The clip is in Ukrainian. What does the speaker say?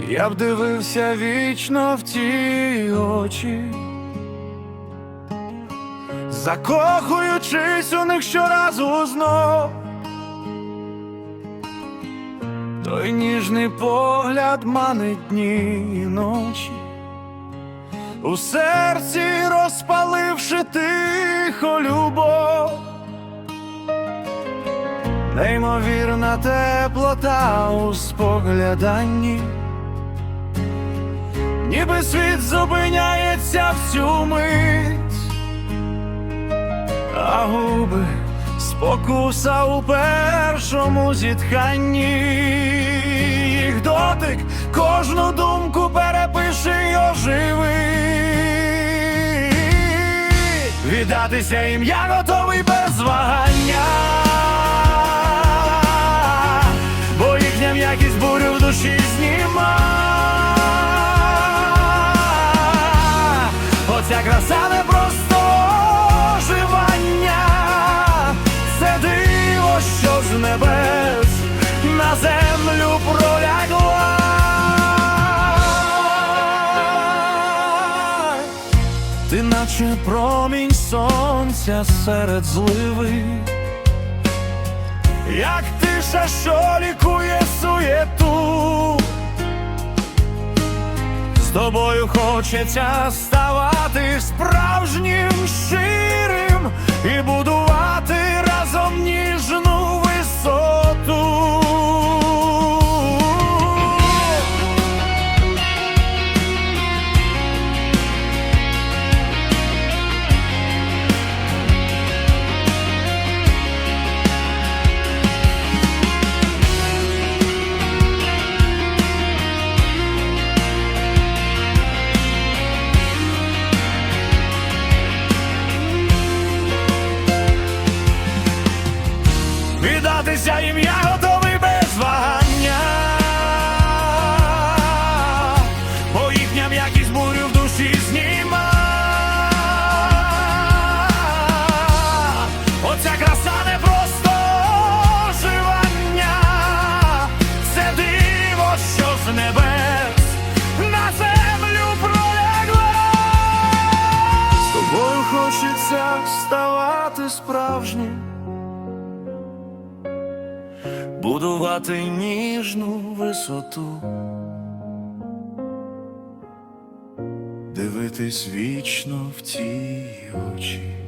Я б дивився вічно в ті очі, закохуючись у них щоразу знов. Той ніжний погляд манить дні і ночі, у серці розпаливши тихо любов, неймовірна теплота у спогляданні, ніби світ зупиняється в цю мить, а губи спокуса у першому зітханні, їх дотик кожну думку перепише й оживи. Віддатися їм я готовий без вагання, наче промінь сонця серед зливи, як тиша, що лікує суєту. З тобою хочеться ставати справжнім щирим і будувати разом Віддатися їм я готовий без вагання, бо їхня м'якість бурю в душі зніма. Оця краса не просто оживання, це диво, що з небес на землю пролягла. З тобою хочеться ставати справжнім будувати ніжну висоту, дивитись вічно в ті очі.